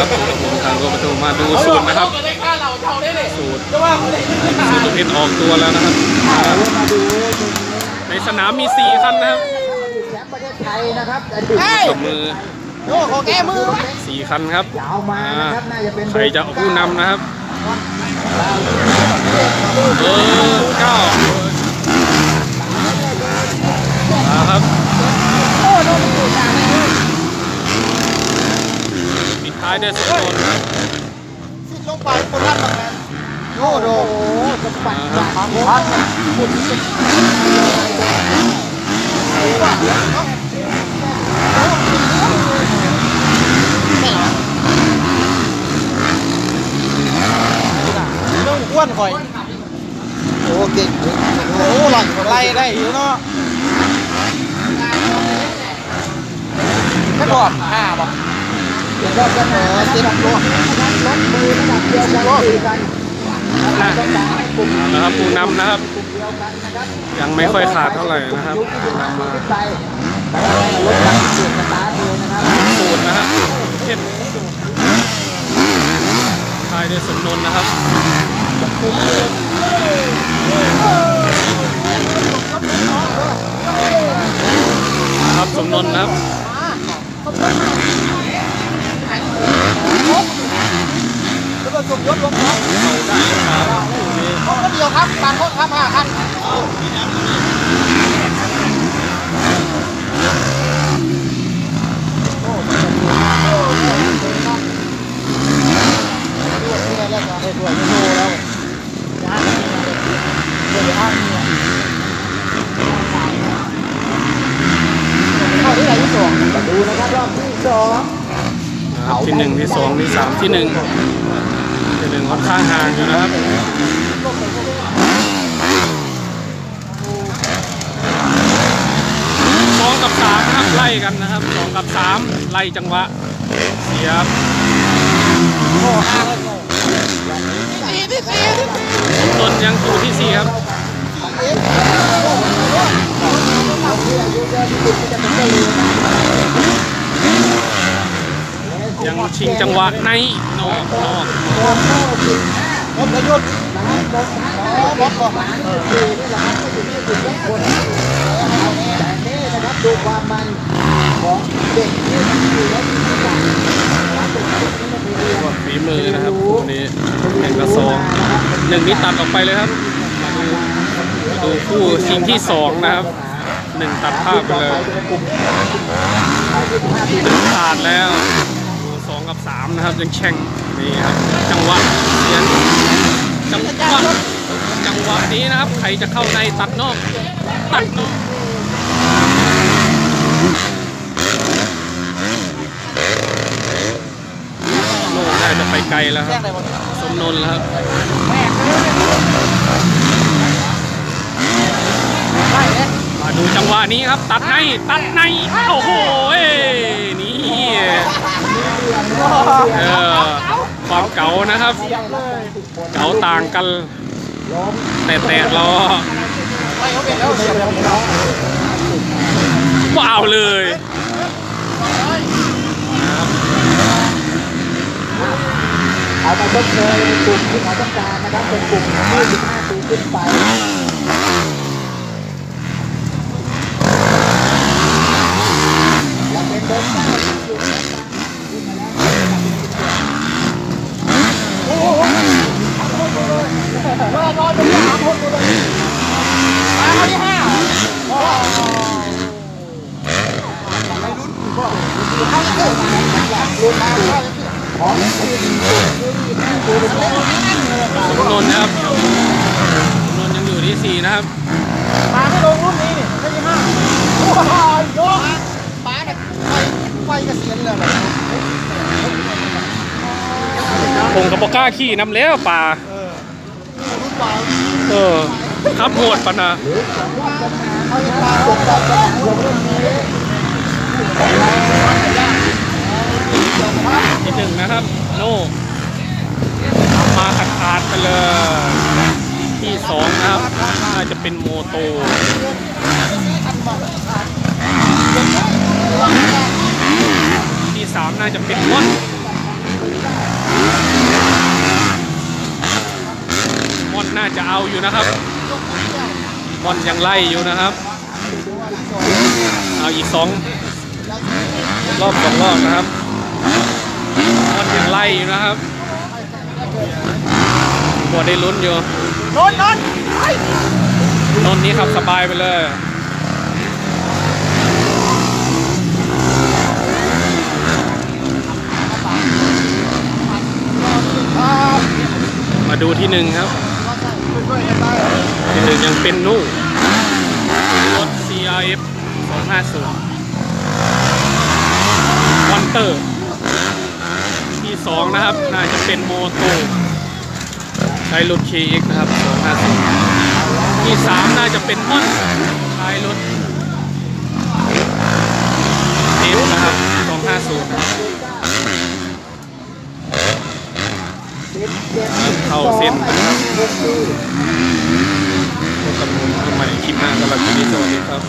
ครับผมทางรถประตูมาดูสูตรนะครับสูตรสูตรตัวเพชรออกตัวแล้วนะครับมาดูในสนามมี4คันนะครับแชมป์ประเทศไทยนะครับอดีตตบมือโอ้ขอแก้มือ4คันครับยาวมานะครับน่าจะเป็นใครจะผู้นำนะครับเบอร์เก้ามาครับ ปิดท้ายด้สุดโทนสิ้นลงไปคนรัดมาแมนโอ้โหโอ้จะปัดหลังพัดต้องอ้วนคอยโอ้เก่งโอ้หลังไล่ได้อยู่เนาะแค่บอกห้าบอก สนอสิบโลนะครับรถมือระดับเดียวกันสี่กันนะครับต้องการให้กลุ่มนะครับผู้นำนะครับ ยังไม่ค่อยขาดเท่าไหร่นะครับยุคที่ผู้ผ่านำมามาขึ้นไปรถดังเสียงสตาร์ทเลยนะครับสูตรนะครับเช่นทายด้วยสมนนนะครับครับสมนนนะครับ แล้วก็ ส่งยศลงครับเข้าได้ครับคู่นี้ก็เดียวครับบางคนครับห้าคันมาดูนะครับรอบที่สองนะครับที่หนึ่งที่สองที่สามที่หนึ่ง ที่หนึ่งค่อนข้างห่างอยู่นะครับสองกับสามนะครับไล่กันนะครับสองกับสามไล่จังหวะเสียบสี่ที่สี่สมนยังอยู่ที่สี่ครับ ยังชิงจังหวะในนอกนอกรถประยุทธ์รถก่อนดูความมันของเด็กที่อยู่และที่ต่างฝีมือนะครับคู่นี้หนึ่งกับสองหนึ่งนี่ตัดออกไปเลยครับมาดูคู่ชิงที่สองนะครับหนึ่งตัดภาพไปเลยขาดแล้วดูสอง กับสามนะครับ ยังแข่งนี่ครับจังหวะเสียงจังหวะจังหวะนี้นะครับ ใครจะเข้าในตัดนอกตัดนอกโลกน่าจะไปไกลแล้วครับสมนนแล้วครับมาดูจังหวะนี้ครับ ตัดในตัดในโอ้โหเอ้ยนี่เออความเก๋า นะครับเขาต่างกัน แต่แต่เราว้าวเลยเอามาชดเลยกลุ่มที่เขาต้องการนะครับเป็นกลุ่ม25ปีขึ้นไปและเป็นเบอร์เก้าที่อยู่ใน รอรอจะสามคนเลยมาคนที่ห้าสมนนท์นะครับสมนนยังอยู่ที่สี่นะครับมาไม่ลงรุ่นนี้นี่ไม่ใช่ห้าโอ้ยโยกป้าเนี่ยไฟไฟกระเสียนเลยผมกับบอก้าขี่น้ำแล้วป่า เออครับโหดปะนะเอาอย่างเปล่าที่หนึ่งนะครับ โน่มาขาดขาดไปเลย ที่สองนะครับน่าจะเป็นโมโตที่สามน่าจะเป็นวัด อยู่นะครับบอลยังไล่อยู่นะครับ เอาอีกสองรอบสองรอบนะครับบอลยังไล่อยู่นะครับบอลได้ลุ้นอยู่โดนโดนไอ้นนท์นี้ขับสบายไปเลยครับมาดูที่หนึ่งครับช่วยๆกันได้ ที่หนึ่งยังเป็นนู่รถ CRF 250วันเตอร์ ที่สองนะครับ น่าจะเป็นโมโตใช้รถ KX นะครับ 250 ที่สามน่าจะเป็นมอนใช้รถเอฟนะครับ 250 นะครับเข้าเส้นนะครับ พบกับผมใหม่คลิปหน้าสำหรับคลิปนี้สวัสดีครับ